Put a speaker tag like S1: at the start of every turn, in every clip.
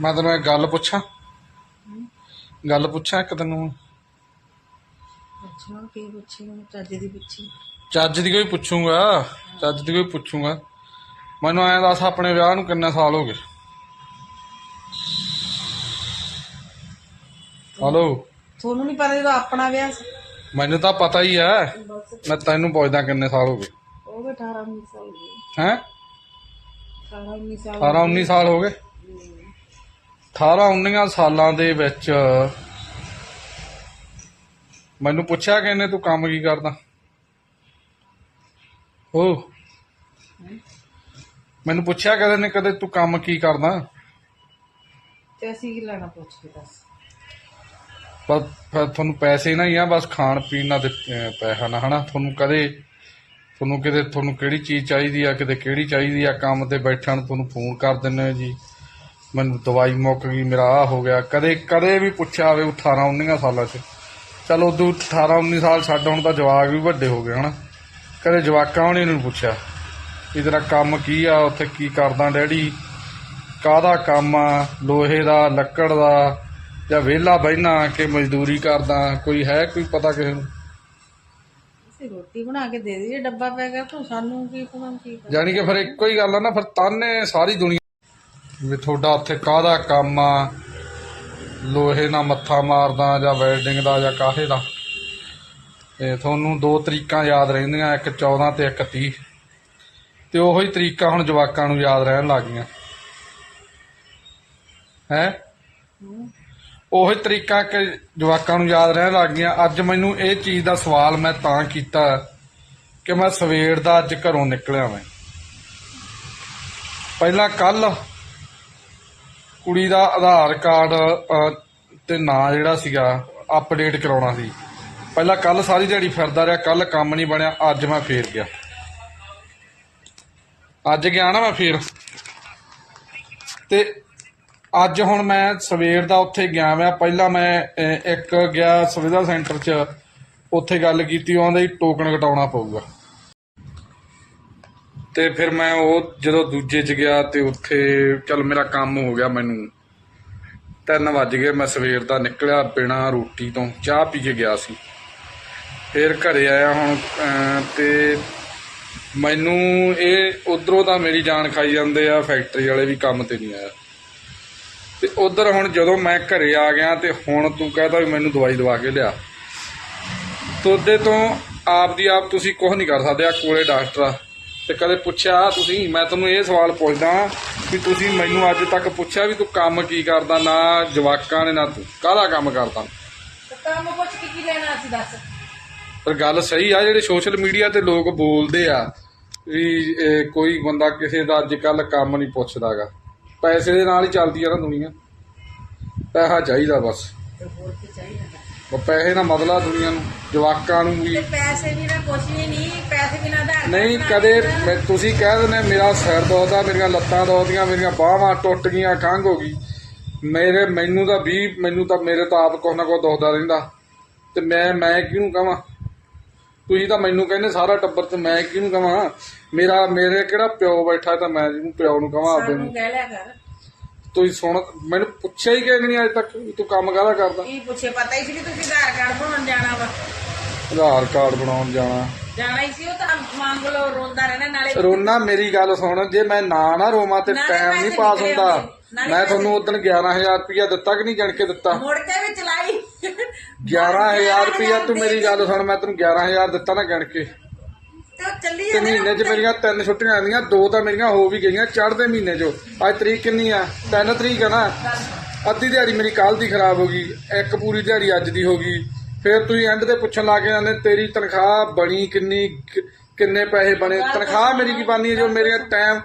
S1: ਮੈਂ ਤੈਨੂੰ ਇੱਕ ਗੱਲ ਪੁੱਛਾਂ? ਗੱਲ ਪੁੱਛਾਂ ਇੱਕ ਤੈਨੂੰ?
S2: ਅੱਛਾ ਕੀ ਪੁੱਛੀ ਚੱਜ ਦੀ ਪੁੱਛੀ।
S1: ਚੱਜ ਦੀ ਕੋਈ ਪੁੱਛੂੰਗਾ? ਚੱਜ ਦੀ ਕੋਈ ਪੁੱਛੂੰਗਾ? ਮੈਨੂੰ ਐਂ ਦੱਸ ਆਪਣੇ ਵਿਆਹ ਨੂੰ ਕਿੰਨੇ ਸਾਲ ਹੋ ਗਏ? ਹਲੋ
S2: ਤੁਹਾਨੂੰ ਨਹੀਂ ਪਤਾ ਜਦੋਂ ਆਪਣਾ ਵਿਆਹ ਸੀ?
S1: ਮੈਨੂੰ ਤਾਂ ਪਤਾ ਹੀ ਹੈ। ਮੈਂ ਤੈਨੂੰ ਪੁੱਛਦਾ ਕਿੰਨੇ ਸਾਲ ਹੋ ਗਏ?
S2: ਉਹ ਵੀ 18 19 ਸਾਲ ਹੋ ਗਏ।
S1: ਹੈ?
S2: 18 19 ਸਾਲ
S1: 18 19 ਸਾਲ ਹੋ ਗਏ? 18 19 ਸਾਲਾਂ ਦੇ ਵਿੱਚ ਮੈਨੂੰ ਪੁੱਛਿਆ ਕਿਨੇ ਤੂੰ ਕੰਮ ਕੀ ਕਰਦਾ? ਹੋ ਮੈਨੂੰ ਪੁੱਛਿਆ ਕਦੇ ਨੇ ਕਦੇ ਤੂੰ ਕੰਮ ਕੀ ਕਰਦਾ
S2: ਤੇ ਅਸੀਂ ਕੀ ਲੈਣਾ ਪੁੱਛ ਕੇ ਦੱਸ।
S1: ਪਰ ਫਿਰ ਤੁਹਾਨੂੰ ਪੈਸੇ ਨਾ ਹੀ ਆ ਬਸ ਖਾਣ ਪੀਣ ਨਾਲ ਪੈਸਾ ਨਾ ਹਨਾ? ਤੁਹਾਨੂੰ ਕਦੇ ਤੁਹਾਨੂੰ ਕਿਤੇ ਤੁਹਾਨੂੰ ਕਿਹੜੀ ਚੀਜ਼ ਚਾਹੀਦੀ ਆ ਕਿਤੇ ਕਿਹੜੀ ਚਾਹੀਦੀ ਆ ਕੰਮ ਤੇ ਬੈਠਣ ਤੁਹਾਨੂੰ ਫੋਨ ਕਰ ਹੋ ਜੀ। ਮੈਨੂੰ ਦਵਾਈ ਮੁੱਕ ਗਈ ਮੇਰਾ ਆ ਹੋ ਗਿਆ। ਕਦੇ ਕਦੇ ਵੀ ਪੁੱਛਿਆ ਹੋਵੇ 18 19 ਸਾਲਾਂ 'ਚ। ਚਲ ਉਦੋਂ 18 19 ਸਾਲ ਛੱਡ ਹੁਣ ਤਾਂ ਜਵਾਕ ਵੀ ਵੱਡੇ ਹੋ ਗਏ ਹਨਾ? ਕਦੇ ਜਵਾਕਾਂ ਨੂੰ ਪੁੱਛਿਆ। ਵੀ ਤੇਰਾ ਕੰਮ ਕੀ ਆ? ਉੱਥੇ ਕੀ ਕਰਦਾ ਡੈਡੀ? ਕਾਹਦਾ ਕੰਮ ਆ? ਲੋਹੇ ਦਾ ਲੱਕੜ ਦਾ ਜਾਂ ਵਿਹਲਾ ਬਹਿਣਾ ਕਿ ਮਜ਼ਦੂਰੀ ਕਰਦਾ? ਕੋਈ ਹੈ ਕੋਈ ਪਤਾ ਕਿਸੇ ਨੂੰ?
S2: ਅਸੀਂ ਰੋਟੀ ਬਣਾ ਕੇ ਦੇ ਦਈਏ ਡੱਬਾ ਪੈ ਗਿਆ ਤੂੰ ਸਾਨੂੰ ਕੀ ਪਤਾ ਕੀ
S1: ਜਾਣੀ ਕਿ ਫਿਰ ਇੱਕੋ ਹੀ ਗੱਲ ਆ ਨਾ ਫਿਰ ਤਾਨੇ ਸਾਰੀ ਦੁਨੀਆ ਵੀ ਤੁਹਾਡਾ ਉੱਥੇ ਕਾਹਦਾ ਕੰਮ ਆ? ਲੋਹੇ ਨਾਲ ਮੱਥਾ ਮਾਰਦਾ ਜਾਂ ਵੈਲਡਿੰਗ ਦਾ ਜਾਂ ਕਾਹੇ ਦਾ? ਤੇ ਤੁਹਾਨੂੰ ਦੋ ਤਰੀਕਾਂ ਯਾਦ ਰਹਿੰਦੀਆਂ, ਇੱਕ 14 ਤੇ ਇੱਕ 30 ਤੇ ਉਹੋ ਤਰੀਕਾ ਹੁਣ ਜਵਾਕਾਂ ਨੂੰ ਯਾਦ ਰਹਿਣ ਲੱਗ ਗਈਆਂ। ਹੈ? ਉਹੀ ਤਰੀਕਾ ਕਿ ਜਵਾਕਾਂ ਨੂੰ ਯਾਦ ਰਹਿਣ ਲੱਗ ਗਈਆਂ। ਅੱਜ ਮੈਨੂੰ ਇਹ ਚੀਜ਼ ਦਾ ਸਵਾਲ ਮੈਂ ਤਾਂ ਕੀਤਾ ਕਿ ਮੈਂ ਸਵੇਰ ਦਾ ਅੱਜ ਘਰੋਂ ਨਿਕਲਿਆ ਮੈਂ ਪਹਿਲਾਂ ਕੱਲ ਕੁੜੀ ਦਾ ਆਧਾਰ ਕਾਰਡ ਤੇ ਨਾਂ ਜਿਹੜਾ ਸੀਗਾ ਅਪਡੇਟ ਕਰਾਉਣਾ ਸੀ। ਪਹਿਲਾਂ ਕੱਲ ਸਾਰੀ ਦਿਹਾੜੀ ਫਿਰਦਾ ਰਿਹਾ ਕੱਲ ਕੰਮ ਨਹੀਂ ਬਣਿਆ, ਅੱਜ ਮੈਂ ਫੇਰ ਗਿਆ। ਅੱਜ ਗਿਆ ਨਾ ਮੈਂ ਫੇਰ। ਤੇ ਅੱਜ ਹੁਣ ਮੈਂ ਸਵੇਰ ਦਾ ਉੱਥੇ ਗਿਆ ਮੈਂ ਪਹਿਲਾਂ ਮੈਂ ਇੱਕ ਗਿਆ ਸੁਵਿਧਾ ਸੈਂਟਰ 'ਚ। ਉੱਥੇ ਗੱਲ ਕੀਤੀ ਉਹਦਾ ਹੀ ਟੋਕਨ ਕਟਾਉਣਾ ਪਊਗਾ। ਤੇ ਫਿਰ ਮੈਂ ਉਹ ਜਦੋਂ ਦੂਜੇ 'ਚ ਗਿਆ ਤੇ ਉੱਥੇ ਚਲ ਮੇਰਾ ਕੰਮ ਹੋ ਗਿਆ ਮੈਨੂੰ। 3 ਵੱਜ ਗਏ, ਮੈਂ ਸਵੇਰ ਦਾ ਨਿਕਲਿਆ ਬਿਨਾ ਰੋਟੀ ਤੋਂ, ਚਾਹ ਪੀ ਕੇ ਗਿਆ ਸੀ। ਫਿਰ ਘਰੇ ਆਇਆ ਹੁਣ ਤੇ ਮੈਨੂੰ ਇਹ ਉਧਰੋਂ ਤਾਂ ਮੇਰੀ ਜਾਨ ਖਾਈ ਜਾਂਦੇ ਆ, ਫੈਕਟਰੀ ਵਾਲੇ ਵੀ ਕੰਮ ਤੇ ਨਹੀਂ ਆਇਆ। ਤੇ ਉਧਰ ਹੁਣ ਜਦੋਂ ਮੈਂ ਘਰੇ ਆ ਗਿਆ ਤੇ ਹੁਣ ਤੂੰ ਕਹਦਾ ਵੀ ਮੈਨੂੰ ਦਵਾਈ ਦਵਾ ਕੇ ਲਿਆ। ਤੋਦੇ ਤੋਂ ਆਪ ਦੀ ਆਪ ਤੁਸੀਂ ਕੁਝ ਨਹੀਂ ਕਰ ਸਕਦੇ ਆ ਕੋਲੇ ਡਾਕਟਰ ਆ। ਤੇ ਕਦੇ ਪੁੱਛਿਆ ਤੁਸੀਂ ਮੈਂ ਤੁਹਾਨੂੰ ਇਹ ਸਵਾਲ ਪੁੱਛਦਾ ਵੀ ਤੁਸੀਂ ਮੈਨੂੰ ਅੱਜ ਤੱਕ ਪੁੱਛਿਆ ਵੀ ਤੂੰ ਕੰਮ ਕੀ ਕਰਦਾ ਨਾ ਜਵਾਕਾਂ ਨੇ ਨਾ ਤੂੰ। ਕਾਹਦਾ ਕੰਮ ਕਰਦਾ?
S2: ਤੇ ਕੰਮ ਪੁੱਛ ਕੇ ਕੀ ਲੈਣਾ ਅਸੀਂ ਦੱਸ?
S1: ਪਰ ਗੱਲ ਸਹੀ ਆ ਜਿਹੜੇ ਸੋਸ਼ਲ ਮੀਡੀਆ ਤੇ ਲੋਕ ਬੋਲਦੇ ਆ ਵੀ ਕੋਈ ਬੰਦਾ ਕਿਸੇ ਦਾ ਅੱਜ ਕੱਲ ਕੰਮ ਨਹੀਂ ਪੁੱਛਦਾਗਾ। ਪੈਸੇ ਦੇ ਨਾਲ ਹੀ ਚੱਲਦੀ ਆ ਨਾ ਦੁਨੀਆ। ਪੈਸਾ ਚਾਹੀਦਾ ਬਸ।
S2: ਤੇ ਹੋਰ ਕੀ ਚਾਹੀਦਾ?
S1: ਉਹ ਪੈਸੇ ਨਾਲ ਆ ਦੁਨੀਆ ਨੂੰ ਜਵਾਕਾਂ ਨੂੰ ਵੀ।
S2: ਪੈਸੇ ਵੀ ਨਾ ਕੁਛ ਵੀ ਨਹੀਂ
S1: ਨਹੀਂ ਕਦੇ ਮੈਂ- ਤੁਸੀਂ ਕਹਿ ਦਿੰਦੇ ਮੇਰਾ ਸਿਰ ਦੁਖਦਾ ਮੇਰੀਆਂ ਲੱਤਾਂ ਦੁਖਦੀਆਂ ਮੇਰੀਆਂ ਬਾਹਾਂ ਟੁੱਟ ਗਈਆਂ ਖੰਘ ਹੋ ਗਈ। ਮੇਰੇ ਮੈਨੂੰ ਤਾਂ ਵੀ ਮੈਨੂੰ ਤਾਂ ਮੇਰੇ ਤਾਂ ਆਪ ਕੁਛ ਨਾ ਕੁਛ ਦੁਖਦਾ ਰਹਿੰਦਾ। ਤੇ ਮੈਂ ਮੈਂ ਕਿਹਨੂੰ ਕਹਾਂ? ਤੁਸੀਂ ਤਾਂ ਮੈਨੂੰ ਕਹਿੰਦੇ ਸਾਰਾ ਟੱਬਰ ਤੇ ਮੈਂ ਕਿਹਨੂੰ ਕਹਾਂ? ਮੇਰਾ ਮੇਰੇ ਕਿਹੜਾ ਪਿਓ ਬੈਠਾ ਤਾਂ ਮੈਂ ਜਿਹਨੂੰ ਪਿਓ ਨੂੰ ਕਹਾਂ ਆਪਦੇ
S2: ਸਾਨੂੰ
S1: ਨੂੰ?
S2: ਕਹਿ ਲਿਆ ਕਰ।
S1: ਤੁਸੀਂ ਸੁਣ ਮੈਨੂੰ ਪੁੱਛਿਆ ਹੀ ਕਿ ਨਹੀਂ ਅੱਜ ਤੱਕ ਵੀ ਤੂੰ ਕੰਮ ਕਾਹਦਾ ਕਰਦਾ?
S2: ਕੀ ਪੁੱਛੇ ਪਤਾ ਹੀ ਸੀ ਕਿ ਤੁਸੀਂ ਆਧਾਰ ਕਾਰਡ ਬਣਾਉਣ ਜਾਣਾ ਵਾ।
S1: ਆਧਾਰ ਕਾਰਡ ਬਣਾਉਣ ਜਾਣਾ।
S2: ਜਾਣਾ ਹੀ ਸੀ ਉਹ ਤਾਂ ਮੰਗ ਲੋ ਰੋਂਦਾ ਰਹਿਣਾ ਨਾਲੇ
S1: ਰੋਨਾ ਮੇਰੀ ਗੱਲ ਸੁਣ ਜੇ ਮੈਂ ਨਾ ਨਾ ਰੋਵਾਂ ਤੇ
S2: ਨਾਲੇ
S1: ਟਾਈਮ ਨਹੀਂ
S2: ਪੈਸੇ ਨਿਕਲੇ
S1: ਹੁੰਦਾ।
S2: ਨਾਲੇ
S1: ਮੈਂ ਤੁਹਾਨੂੰ ਉਦੋਂ 11000 ਰੁਪਇਆ ਦਿੱਤਾ ਕਿ ਨਹੀਂ ਗਣ ਕੇ ਦਿੱਤਾ?
S2: ਮੁੜ ਕੇ ਵੀ ਚਲਾਈ।
S1: 11000 ਰੁਪਇਆ ਤੂੰ ਮੇਰੀ ਗੱਲ ਸੁਣ ਮੈਂ ਤੈਨੂੰ 11000 ਦਿੱਤਾ ਨਾ ਗਣ ਕੇ।
S2: ਤੇ ਉਹ ਚੱਲੀ
S1: ਤੇ
S2: ਜਾਂਦੇ
S1: ਮਹੀਨੇ 'ਚ ਮੇਰੀਆਂ ਤਿੰਨ ਛੁੱਟੀਆਂ ਆਉਂਦੀਆਂ ਦੋ ਤਾਂ ਮੇਰੀਆਂ ਹੋ ਵੀ ਗਈਆਂ ਚੜ੍ਹਦੇ ਮਹੀਨੇ 'ਚ। ਅੱਜ ਤਰੀਕ ਕਿੰਨੀ ਆ? ਤਿੰਨ ਤਰੀਕ ਆ ਨਾ। ਅੱਧੀ ਦਿਹਾੜੀ ਮੇਰੀ ਕੱਲ ਦੀ ਖਰਾਬ ਹੋ ਗਈ ਇੱਕ ਪੂਰੀ ਦਿਹਾੜੀ ਅੱਜ ਦੀ ਹੋ ਗਈ। ਫਿਰ ਤੁਸੀਂ ਐਂਡ ਤੇ ਪੁੱਛਣ ਲੱਗ ਜਾਂਦੇ ਤੇਰੀ ਤਨਖਾਹ ਬਣੀ ਕਿੰਨੀ ਕਿੰਨੇ ਪੈਸੇ ਬਣੇ? ਤਨਖਾਹ ਮੇਰੀ ਕੀ ਬਣਨੀ ਹੈ? ਜੋ ਮੇਰੇ ਟਾਈਮ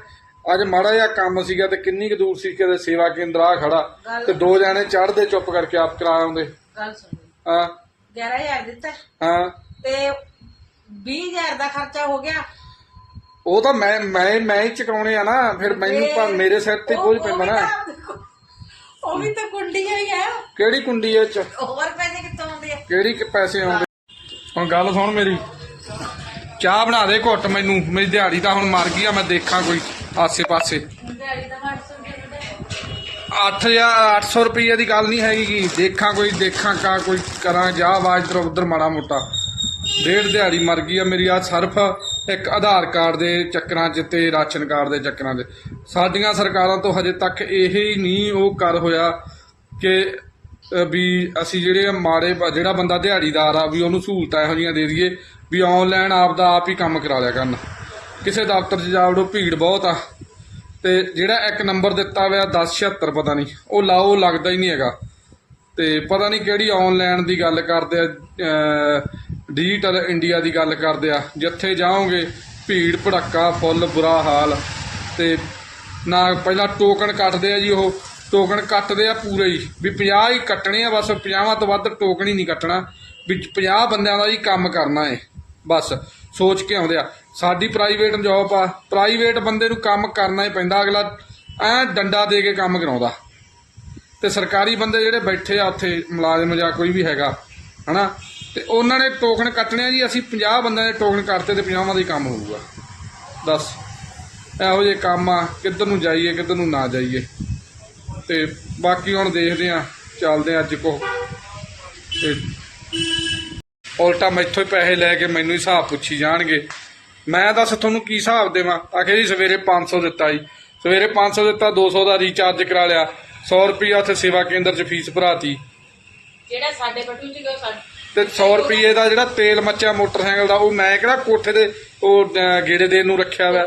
S1: ਅੱਜ ਮਾੜਾ ਜਿਹਾ ਕੰਮ ਸੀਗਾ ਤੇ ਕਿੰਨੀ ਕੁ ਦੂਰ ਸੀ ਕਿਤੇ ਸੇਵਾ ਕੇਂਦਰ ਆ ਖੜਾ ਤੇ ਦੋ ਜਾਣੇ ਚੜ੍ਹਦੇ ਚੁੱਪ ਕਰਕੇ ਆਪ ਕਰਾ ਆਉਂਦੇ।
S2: ਗੱਲ ਸੁਣ।
S1: ਹਾਂ।
S2: 11000 ਦਿੱਤਾ।
S1: ਹਾਂ।
S2: ਤੇ 20000 ਦਾ ਖਰਚਾ ਹੋ ਗਿਆ।
S1: ਉਹ ਤਾਂ ਮੈਂ ਮੈਂ ਮੈਂ ਹੀ ਚੁਕਾਉਣੇ ਆ ਨਾ ਫਿਰ ਮੈਨੂੰ ਮੇਰੇ ਸਿਰ ਤੇ ਕੋਈ ਪੈਂਦਾ ਨਾ।
S2: ਉਹ ਵੀ ਤਾਂ ਕੁੰਡੀਆਂ ਹੀ ਆ।
S1: ਕਿਹੜੀ ਕੁੰਡੀ ਐ ਚ?
S2: ਹੋਰ ਪੈਸੇ ਕਿੱਥੋਂ ਆਉਂਦੇ ਆ?
S1: ਕਿਹੜੀ ਕਿ ਪੈਸੇ ਆਉਂਦੇ? ਹੁਣ ਗੱਲ ਸੁਣ ਮੇਰੀ। ਚਾਹ ਬਣਾ ਦੇ ਘੁੱਟ ਮੈਨੂੰ। ਮੇਰੀ ਦਿਹਾੜੀ ਤਾਂ ਹੁਣ ਮਰ ਗਈ ਆ ਮੈਂ ਦੇਖਾਂ ਕੋਈ ਆਸੇ ਪਾਸੇ
S2: ਦਿਹਾੜੀ ਦਾ 800 ਰੁਪਏ ਦਾ
S1: ਅੱਠ ਜਾਂ 800 ਰੁਪਏ ਦੀ ਗੱਲ ਨਹੀਂ ਹੈਗੀ ਗੀ ਦੇਖਾਂ ਕੋਈ ਦੇਖਾਂ ਕਾ ਕੋਈ ਕਰਾਂ। ਜਾ ਆਵਾਜ਼ ਇਧਰ ਉਧਰ ਮਾੜਾ ਮੋਟਾ। ਡੇਢ ਦਿਹਾੜੀ ਮਰ ਗਈ ਆ ਮੇਰੀ ਆ ਸਰਫ। ਇੱਕ ਆਧਾਰ ਕਾਰਡ ਦੇ ਚੱਕਰਾਂ 'ਚ ਤੇ ਰਾਸ਼ਨ ਕਾਰਡ ਦੇ ਚੱਕਰਾਂ 'ਚ। ਸਾਡੀਆਂ ਸਰਕਾਰਾਂ ਤੋਂ ਹਜੇ ਤੱਕ ਇਹ ਹੀ ਨਹੀਂ ਉਹ ਕਰ ਹੋਇਆ ਕਿ ਵੀ ਅਸੀਂ ਜਿਹੜੇ ਮਾੜੇ ਜਿਹੜਾ ਬੰਦਾ ਦਿਹਾੜੀਦਾਰ ਆ, ਵੀ ਉਹਨੂੰ ਸਹੂਲਤਾਂ ਇਹੋ ਜਿਹੀਆਂ ਦੇ ਦਈਏ ਵੀ ਆਨਲਾਈਨ ਆਪ ਦਾ ਆਪ ਹੀ ਕੰਮ ਕਰਾ ਲਿਆ ਕਰਨ। ਕਿਸੇ ਦਫ਼ਤਰ 'ਚ ਜਾ ਵੜੋ ਭੀੜ ਬਹੁਤ ਆ। ਤੇ ਜਿਹੜਾ ਇੱਕ ਨੰਬਰ ਦਿੱਤਾ ਹੋਇਆ 1076 ਪਤਾ ਨਹੀਂ, ਉਹ ਲਾਓ, ਲੱਗਦਾ ਹੀ ਨਹੀਂ ਹੈਗਾ। ਤੇ ਪਤਾ ਨਹੀਂ ਕਿਹੜੀ ਆਨਲਾਈਨ ਦੀ ਗੱਲ ਕਰਦੇ ਆ ਡਿਜੀਟਲ ਇੰਡੀਆ ਦੀ ਗੱਲ ਕਰਦੇ ਆ, ਜਿੱਥੇ ਜਾਓਗੇ ਭੀੜ, ਭੜੱਕਾ, ਫੁੱਲ, ਬੁਰਾ ਹਾਲ ਤੇ ਨਾ ਪਹਿਲਾਂ ਟੋਕਨ ਕੱਟਦੇ ਆ ਜੀ ਉਹ ਟੋਕਨ ਕੱਟਦੇ ਆ ਪੂਰੇ ਹੀ। ਵੀ 50 ਹੀ ਕੱਟਣੇ ਆ ਬਸ 50 ਤੋਂ ਵੱਧ ਟੋਕਨ ਹੀ ਨਹੀਂ ਕੱਟਣਾ। ਵੀ 50 ਬੰਦਿਆਂ ਦਾ ਹੀ ਕੰਮ ਕਰਨਾ ਏ, ਬਸ, ਸੋਚ ਕੇ ਆਉਂਦੇ ਆ। ਸਾਡੀ ਪ੍ਰਾਈਵੇਟ ਜੌਬ ਆ ਪ੍ਰਾਈਵੇਟ ਬੰਦੇ ਨੂੰ ਕੰਮ ਕਰਨਾ ਹੀ ਪੈਂਦਾ, ਅਗਲਾ ਐ ਡੰਡਾ ਦੇ ਕੇ ਕੰਮ ਕਰਾਉਂਦਾ। ਤੇ ਸਰਕਾਰੀ ਬੰਦੇ ਜਿਹੜੇ ਬੈਠੇ ਆ ਉੱਥੇ, ਮੁਲਾਜ਼ਮ ਜਾਂ ਕੋਈ ਵੀ ਹੈਗਾ, ਹਨਾ ਤੇ ਉਹਨਾਂ ਨੇ ਟੋਕਨ ਕੱਟਣੇ ਆ ਜੀ, ਅਸੀਂ 50 ਬੰਦਿਆਂ ਦੇ ਟੋਕਨ ਕੱਟਤੇ ਤੇ 50 ਦਾ ਹੀ ਕੰਮ ਹੋਊਗਾ। ਦੱਸ, ਇਹੋ ਜਿਹੇ ਕੰਮ ਆ, ਕਿੱਧਰ ਨੂੰ ਜਾਈਏ, ਕਿੱਧਰ ਨੂੰ ਨਾ ਜਾਈਏ। ਤੇ ਬਾਕੀ ਹੁਣ ਦੇਖਦੇ ਆ ਚੱਲਦੇ ਆ ਅੱਜ ਕੋ। ਤੇ ਉਲਟਾ ਮੈਥੋਂ ਹੀ ਪੈਸੇ ਲੈ ਕੇ ਮੈਨੂੰ ਹਿਸਾਬ ਪੁੱਛੀ ਜਾਣਗੇ। ਮੈਂ ਦੱਸ ਤੁਹਾਨੂੰ ਕੀ ਹਿਸਾਬ ਦੇਵਾਂ? ਆਖੇ ਜੀ, ਸਵੇਰੇ 500 ਦਿੱਤਾ ਜੀ। ਸਵੇਰੇ 500 ਦਿੱਤਾ 200 ਦਾ ਰੀਚਾਰਜ ਕਰਾ ਲਿਆ। 100 ਰੁਪਿਆ ਉੱਥੇ ਸੇਵਾ ਕੇਂਦਰ 'ਚ ਫੀਸ ਭਰਾਤੀ।
S3: ਜਿਹੜਾ ਸਾਡੇ ਬਟੂ ਚ ਗਿਆ ਸਾਡੇ
S1: ਤੇ 100 ਰੁਪਏ ਦਾ ਜਿਹੜਾ ਤੇਲ ਮੱਚਿਆ ਮੋਟਰਸਾਈਕਲ ਦਾ ਉਹ ਮੈਂ ਕਿਹੜਾ ਕੋਠੇ ਦੇ ਉਹ ਅਹ, ਗੇੜੇ ਦੇਣ ਨੂੰ ਰੱਖਿਆ ਹੋਇਆ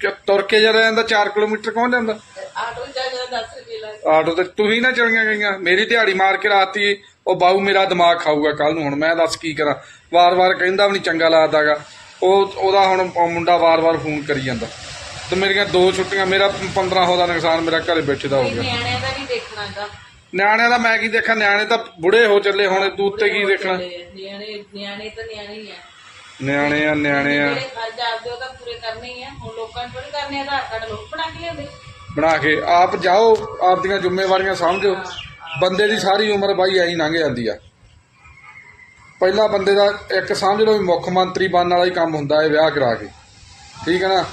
S1: ਕੇ ਤੁਰ ਕੇ ਜਰਾ ਜਾਂਦਾ 4 ਕਿਲੋਮੀਟਰ ਕੌਣ ਜਾਂਦਾ
S3: ਆਟੋ ਚ ਚੱਲ ਜਾਂਦਾ 10 ਰੁਪਏ ਲੱਗ
S1: ਆਟੋ ਤੇ ਤੁਸੀਂ ਨਾ ਚਲੀਆਂ ਗਈਆਂ ਮੇਰੀ ਦਿਹਾੜੀ ਮਾਰ ਕੇ ਰਾਤੀ ਉਹ ਬਾਊ ਮੇਰਾ ਦਿਮਾਗ ਖਾਊਗਾ ਕੱਲ ਨੂੰ ਹੁਣ ਮੈਂ ਦੱਸ ਕੀ ਕਰਾਂ? ਵਾਰ-ਵਾਰ ਕਹਿੰਦਾ ਵੀ ਨਹੀਂ ਚੰਗਾ ਲੱਗਦਾਗਾ। ਉਹ ਉਹਦਾ ਹੁਣ ਉਹ ਮੁੰਡਾ ਵਾਰ-ਵਾਰ ਫੋਨ ਕਰੀ ਜਾਂਦਾ। ਤੇ ਮੇਰੀਆਂ ਦੋ ਛੁੱਟੀਆਂ ਮੇਰਾ 1500 ਦਾ ਨੁਕਸਾਨ ਮੇਰਾ ਘਰੇ ਬੈਠੇ ਦਾ ਹੋ ਗਿਆ।
S3: ਨਿਆਣਿਆਂ ਦਾ ਨਹੀਂ ਦੇਖਣਾ ਦਾ
S1: ਨਿਆਣਿਆਂ ਦਾ ਮੈਂ ਕੀ ਦੇਖਾਂ ਨਿਆਣੇ ਤਾਂ ਬੁੜੇ ਹੋ ਚੱਲੇ ਹੁਣ ਤੂੰ ਉੱਤੇ ਕੀ ਦੇਖਣਾ?
S3: ਨਿਆਣੇ ਨਿਆਣੇ ਤਾਂ ਨਿਆਣੇ ਹੀ ਆ।
S1: ਨਿਆਣੇ ਆ ਨਿਆਣੇ ਆ।
S3: ਜਿਹੜੇ ਫਰਜ਼ ਆਪਦੇ ਉਹ ਤਾਂ ਪੂਰੇ ਕਰਨੇ ਹੀ ਆ। ਹੁਣ ਲੋਕਾਂ ਨੇ ਥੋੜੀ ਕਰਨੇ ਆ, ਆਧਾਰ ਕਾਰਡ ਲੋਕ ਬਣਾ ਕੇ ਲਿਆਉਂਦੇ।
S1: ਬਣਾ ਕੇ ਆਪ ਜਾਓ ਆਪਦੀਆਂ ਜ਼ਿੰਮੇਵਾਰੀਆਂ ਸਮਝੋ। ਬੰਦੇ ਦੀ ਸਾਰੀ ਉਮਰ ਬਾਈ ਐਂ ਹੀ ਲੰਘ ਜਾਂਦੀ ਆ। ਪਹਿਲਾ ਬੰਦੇ ਦਾ ਇੱਕ ਸਮਝ ਲਓ ਵੀ ਮੁੱਖ ਮੰਤਰੀ ਬਣਨ ਵਾਲਾ ਹੀ ਕੰਮ ਹੁੰਦਾ ਹੈ ਵਿਆਹ ਕਰਾ ਕੇ। ਠੀਕ ਹੈ ਨਾ?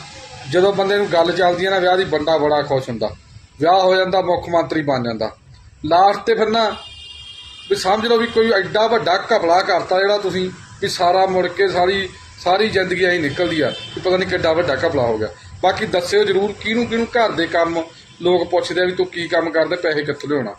S1: ਜਦੋਂ ਬੰਦੇ ਨੂੰ ਗੱਲ ਚੱਲਦੀ ਹੈ ਨਾ ਵਿਆਹ ਦੀ ਬੰਦਾ ਬੜਾ ਖੁਸ਼ ਹੁੰਦਾ। ਵਿਆਹ ਹੋ ਜਾਂਦਾ ਮੁੱਖ ਮੰਤਰੀ ਬਣ ਜਾਂਦਾ। ਲਾਸਟ ਤੇ ਫਿਰ ਨਾ ਵੀ ਸਮਝ ਲਓ ਵੀ ਕੋਈ ਐਡਾ ਵੱਡਾ ਘਪਲਾ ਕਰਤਾ ਜਿਹੜਾ ਤੁਸੀਂ ਵੀ ਸਾਰਾ ਮੁੜ ਕੇ ਸਾਰੀ ਸਾਰੀ ਜ਼ਿੰਦਗੀ ਐਂ ਨਿਕਲਦੀ ਆ, ਵੀ ਪਤਾ ਨਹੀਂ ਕਿੱਡਾ ਵੱਡਾ ਘਪਲਾ ਹੋ ਗਿਆ। ਬਾਕੀ ਦੱਸਿਓ ਜਰੂਰ ਕਿਹਨੂੰ ਕਿਹਨੂੰ ਘਰ ਦੇ ਕੰਮ ਲੋਕ ਪੁੱਛਦੇ ਆ ਵੀ ਤੂੰ ਕੀ ਕੰਮ ਕਰਦੇ, ਪੈਸੇ ਕਿੱਥੋਂ ਲਿਆਉਣਾ।